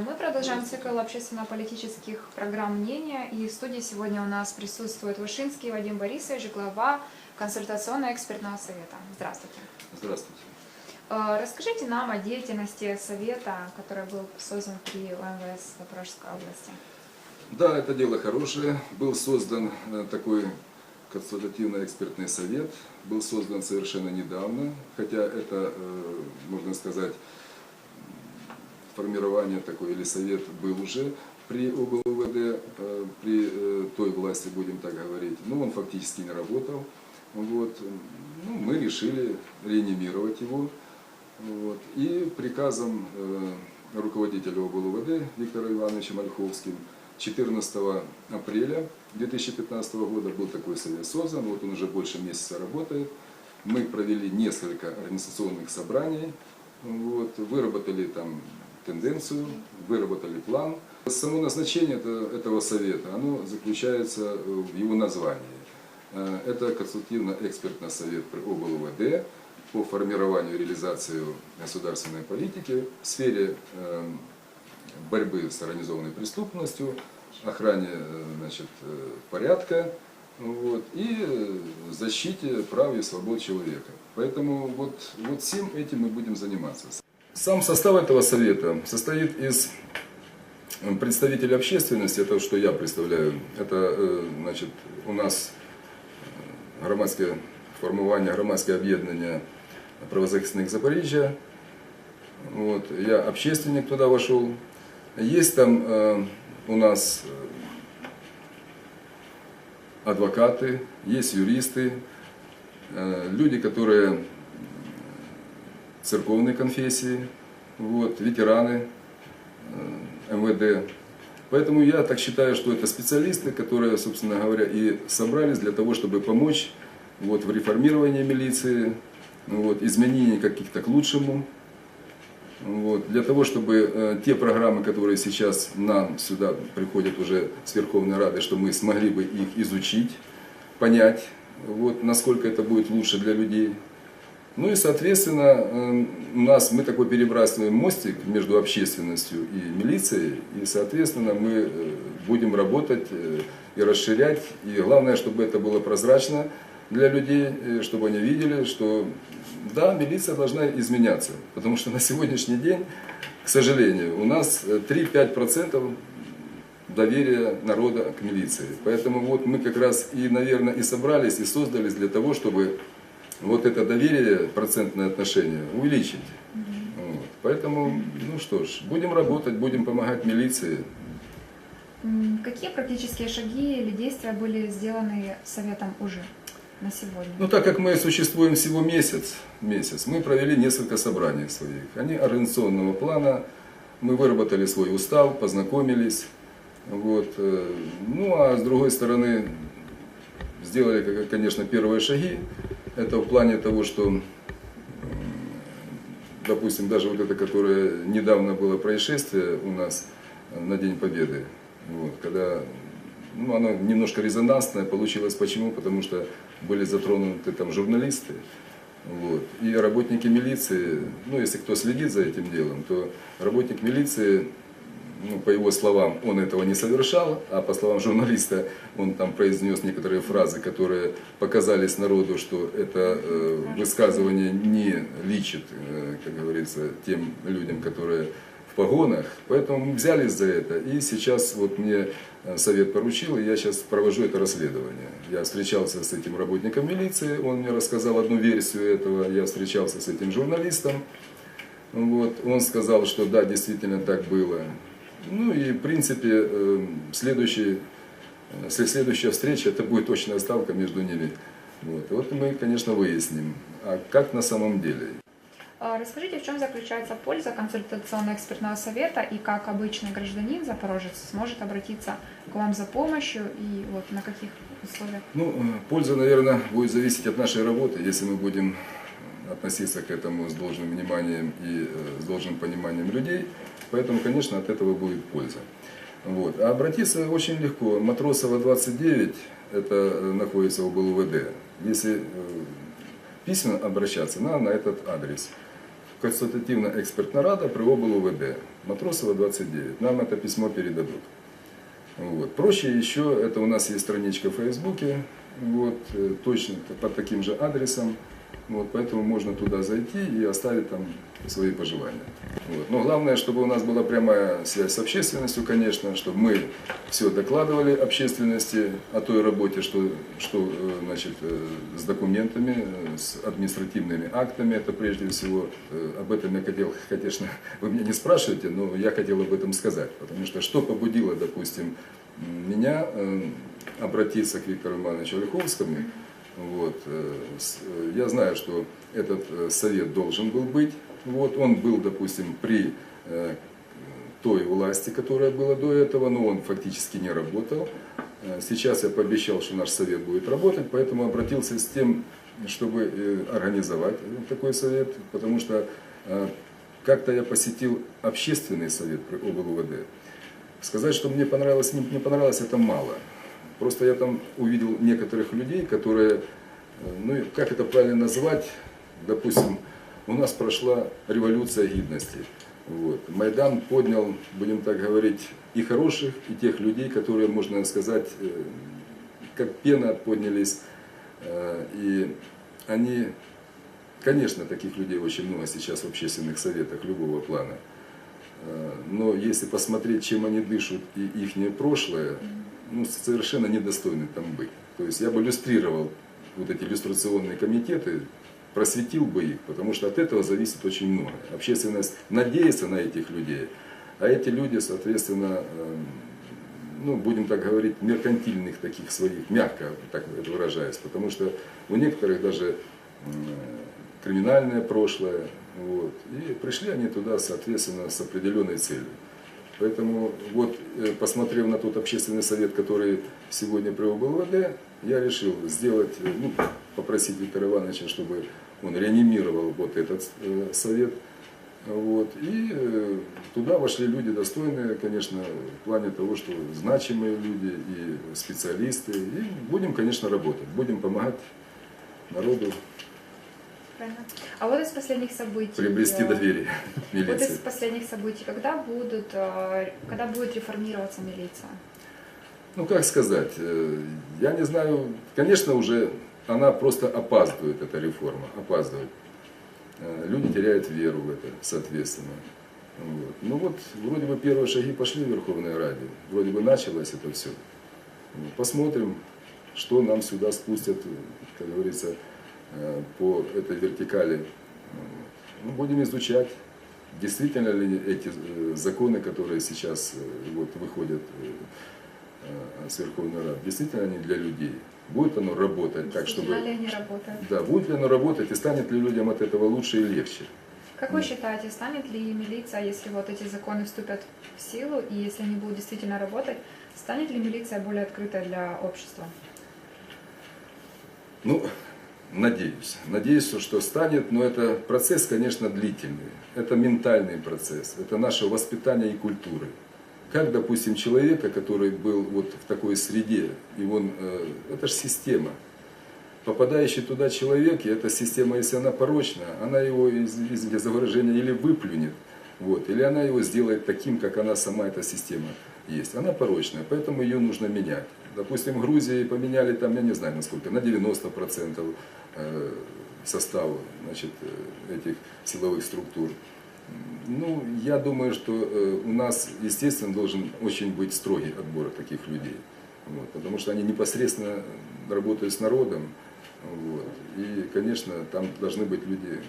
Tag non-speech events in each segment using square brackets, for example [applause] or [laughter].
Мы продолжаем цикл общественно-политических программ мнения. И в студии сегодня у нас присутствует Вышинский Вадим Борисович, глава консультационно-экспертного совета. Здравствуйте. Здравствуйте. Э, Расскажите нам о деятельности совета, который был создан при УМВС Запорожской области. Да, это дело хорошее. Был создан э, такой консультативно-экспертный совет. Был создан совершенно недавно, хотя это, э, можно сказать, формирование такое или совет был уже при ОБЛВД, э, при э, той власти, будем так говорить. Но он фактически не работал. Вот. Ну, мы решили реанимировать его. Вот. И приказом э, руководителя ОБЛВД Виктора Ивановича Мальховским 14 апреля 2015 года был такой совет создан. Вот он уже больше месяца работает. Мы провели несколько организационных собраний, вот, выработали там тенденцию, выработали план. Само назначение это- этого совета, оно заключается в его названии. Э, Это консультативно-экспертный совет при ОБЛВД по формированию и реализации государственной политики в сфере э, борьбы с организованной преступностью, охране э, значит, э, порядка вот, и э, защите прав и свобод человека. Поэтому вот, вот всем этим мы будем заниматься. Сам состав этого совета состоит из э, представителей общественности, это что я представляю, это э, значит, у нас е, громадське формування, громадське об'єднання правозахисних Запоріжжя. Вот, я общественник туда вошел. Есть там э, у нас э, адвокаты, есть юристы, э, люди, которые церковной конфессии, вот, ветераны э, МВД. Поэтому я так считаю, что это специалисты, которые, собственно говоря, и собрались для того, чтобы помочь вот, в реформировании милиции, вот, изменении каких-то к лучшему. Вот, для того, чтобы э, те программы, которые сейчас нам сюда приходят уже с Верховной Рады, чтобы мы смогли бы их изучить, понять, вот, насколько это будет лучше для людей. Ну и, соответственно, э, у нас мы такой перебрасываем мостик между общественностью и милицией, и, соответственно, мы э, будем работать э, и расширять, и главное, чтобы это было прозрачно для людей, э, чтобы они видели, что да, милиция должна изменяться, потому что на сегодняшний день, к сожалению, у нас э, 3-5% доверия народа к милиции. Поэтому вот мы как раз и, наверное, и собрались, и создались для того, чтобы вот это доверие, процентное отношение увеличить. Вот. Поэтому, ну что ж, будем работать, будем помогать милиции. Какие практические шаги или действия были сделаны советом уже на сегодня? Ну, так как мы существуем всего месяц, месяц, мы провели несколько собраний своих. Они организационного плана, мы выработали свой устав, познакомились. Вот. э, Ну, а с другой стороны, сделали, конечно, первые шаги. Это в плане того, что, допустим, даже вот это, которое недавно было происшествие у нас на День Победы, вот, когда ну, оно немножко резонансное получилось. Почему? Потому что были затронуты там журналисты. Вот. И работники милиции, ну если кто следит за этим делом, то работник милиции, ну, по его словам, он этого не совершал, а по словам журналиста, он там произнес некоторые фразы, которые показались народу, что это э, высказывание не личит, э, как говорится, тем людям, которые в погонах. Поэтому мы взялись за это. И сейчас вот мне э, совет поручил, и я сейчас провожу это расследование. Я встречался с этим работником милиции, он мне рассказал одну версию этого. Я встречался с этим журналистом. Вот. Он сказал, что да, действительно так было. Ну и в принципе э, следующий, э, след- следующая встреча, это будет точная ставка между ними. Вот. Вот мы, конечно, выясним, а как на самом деле. А, Расскажите, в чем заключается польза консультационно-экспертного совета и как обычный гражданин Запорожец сможет обратиться к вам за помощью и вот на каких условиях? Ну, э, польза, наверное, будет зависеть от нашей работы, если мы будем относиться к этому с должным вниманием и э, с должным пониманием людей. Поэтому, конечно, от этого будет польза. Вот. А обратиться очень легко. Матросова 29, это э, находится в УБЛВД. Если э, письменно обращаться, надо на этот адрес. консультативно-экспертная рада при ОБЛУВД, Матросова 29. Нам это письмо передадут. Вот. Проще еще, это у нас есть страничка в Фейсбуке, вот, точно под таким же адресом. Вот, поэтому можно туда зайти и оставить там свои пожелания. Вот. Но главное, чтобы у нас была прямая связь с общественностью, конечно, чтобы мы все докладывали общественности о той работе, что, что э, значит, э, с документами, э, с административными актами, это прежде всего. Об этом я хотел, конечно, [laughs] вы меня не спрашиваете, но я хотел об этом сказать. Потому что что побудило, допустим, меня обратиться к Виктору Ивановичу Ольховскому, вот. э, э, Я знаю, что этот э, совет должен был быть. Вот. Он был, допустим, при той власти, которая была до этого, но он фактически не работал. Сейчас я пообещал, что наш совет будет работать, поэтому обратился с тем, чтобы организовать такой совет, потому что как-то я посетил общественный совет при ОБЛУВД. Сказать, что мне понравилось, не понравилось, это мало. Просто я там увидел некоторых людей, которые, э, ну как это правильно назвать, допустим, у нас прошла революция гидности. Вот. Майдан поднял, будем так говорить, и хороших, и тех людей, которые, можно сказать, э, как пена поднялись. Э, И они, конечно, таких людей очень много сейчас в общественных советах любого плана. Но если посмотреть, чем они дышат и их прошлое, ну, совершенно недостойны там быть. То есть я бы иллюстрировал вот эти иллюстрационные комитеты, просветил бы их, потому что от этого зависит очень много. Общественность надеется на этих людей, а эти люди, соответственно, эм, ну, будем так говорить, меркантильных таких своих, мягко так выражаясь, потому что у некоторых даже криминальное прошлое, вот, и пришли они туда, соответственно, с определенной целью. Поэтому вот, э, посмотрев на тот общественный совет, который сегодня при ОБЛВД, я решил сделать, э, ну, попросить Виктора Ивановича, чтобы он реанимировал вот этот э, совет. Вот. И туда вошли люди достойные, конечно, в плане того, что значимые люди и специалисты. И будем, конечно, работать, будем помогать народу Правильно. А вот из последних событий... приобрести э, доверие [laughs] Вот из милиции. последних событий, когда будут, э, когда будет реформироваться милиция? Ну, как сказать, э, я не знаю, конечно, уже она просто опаздывает, эта реформа, опаздывает. Люди теряют веру в это, соответственно. Вот. Ну вот, вроде бы первые шаги пошли в Верховной Раде, вроде бы началось это все. Посмотрим, что нам сюда спустят, как говорится, по этой вертикали. Вот. Ну, будем изучать, действительно ли эти э, законы, которые сейчас э, вот, выходят э, э, с Верховной Рады, действительно они для людей. Будет оно работать так, чтобы... Ли? Да, будет ли оно работать и станет ли людям от этого лучше и легче? Как вы считаете, станет ли милиция, если вот эти законы вступят в силу, и если они будут действительно работать, станет ли милиция более открытой для общества? Ну, надеюсь. Надеюсь, что станет, но это процесс, конечно, длительный. Это ментальный процесс, это наше воспитание и культуры. Как, допустим, человека, который был вот в такой среде, и он, э, это же система. Попадающий туда человек, и эта система, если она порочна, она его, из- извините за выражение, или выплюнет, вот, или она его сделает таким, как она сама, эта система есть. Она порочная, поэтому ее нужно менять. Допустим, Грузии поменяли там, я не знаю насколько, на 90% э, состав значит, э, этих силовых структур. Ну, я думаю, что э, у нас, естественно, должен очень быть строгий отбор таких людей. Вот, потому что они непосредственно работают с народом. Вот, и, конечно, там должны быть люди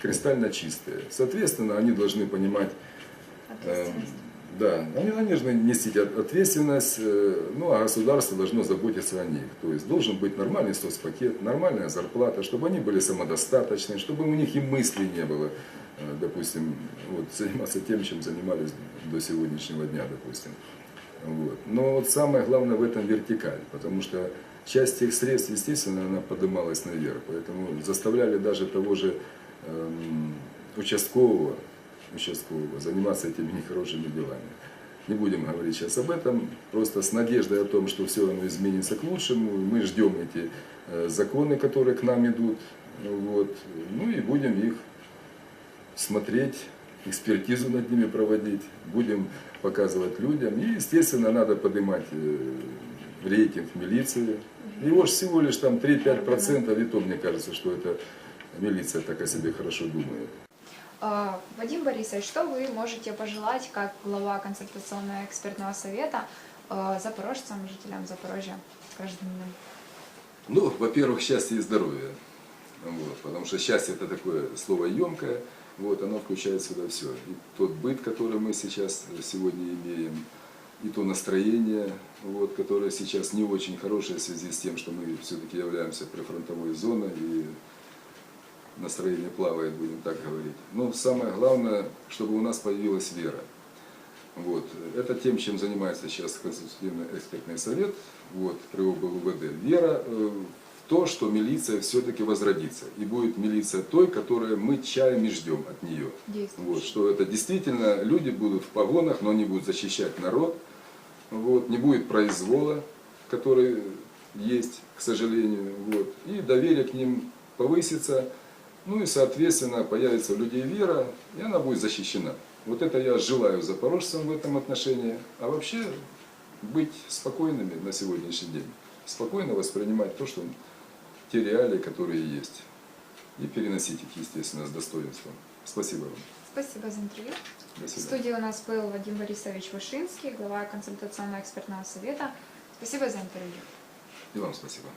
кристально чистые. Соответственно, они должны понимать, Ответственность. Да, они, они должны нести от- ответственность, э, ну, а государство должно заботиться о них. То есть должен быть нормальный соцпакет, нормальная зарплата, чтобы они были самодостаточны, чтобы у них и мыслей не было, э, допустим, вот, заниматься тем, чем занимались до сегодняшнего дня, допустим. Вот. Но вот самое главное в этом вертикаль, потому что часть тех средств, естественно, она поднималась наверх, поэтому заставляли даже того же эм, участкового, участкового заниматься этими нехорошими делами. Не будем говорить сейчас об этом, просто с надеждой о том, что все оно изменится к лучшему. Мы ждем эти э, законы, которые к нам идут, вот, ну и будем их смотреть, экспертизу над ними проводить, будем показывать людям. И, естественно, надо поднимать э, рейтинг милиции. Его ж всего лишь там 3-5%, и то мне кажется, что это милиция так о себе хорошо думает. А, Вадим Борисович, что вы можете пожелать как глава консультационного экспертного совета а, запорожцам, жителям Запорожья, гражданам? Ну, во-первых, счастье и здоровье. Вот, потому что счастье это такое слово емкое, вот, оно включает сюда все. И тот быт, который мы сейчас э, сегодня имеем, и то настроение, вот, которое сейчас не очень хорошее в связи с тем, что мы все-таки являемся прифронтовой зоной, и настроение плавает, будем так говорить. Но самое главное, чтобы у нас появилась вера. Вот. Это тем, чем занимается сейчас Конституционный экспертный совет вот, при ОБЛВД. Вера э, в то, что милиция все-таки возродится. И будет милиция той, которую мы чаем и ждем от нее. Вот, что это действительно люди будут в погонах, но они будут защищать народ. Вот, не будет произвола, который есть, к сожалению. Вот, и доверие к ним повысится. Ну и, соответственно, появится у людей вера, и она будет защищена. Вот это я желаю запорожцам в этом отношении. А вообще быть спокойными на сегодняшний день. Спокойно воспринимать то, что те реалии, которые есть. И переносить их, естественно, с достоинством. Спасибо вам. Спасибо за интервью. В студии у нас был Вадим Борисович Вышинский, глава консультационного экспертного совета. Спасибо за интервью. И вам спасибо.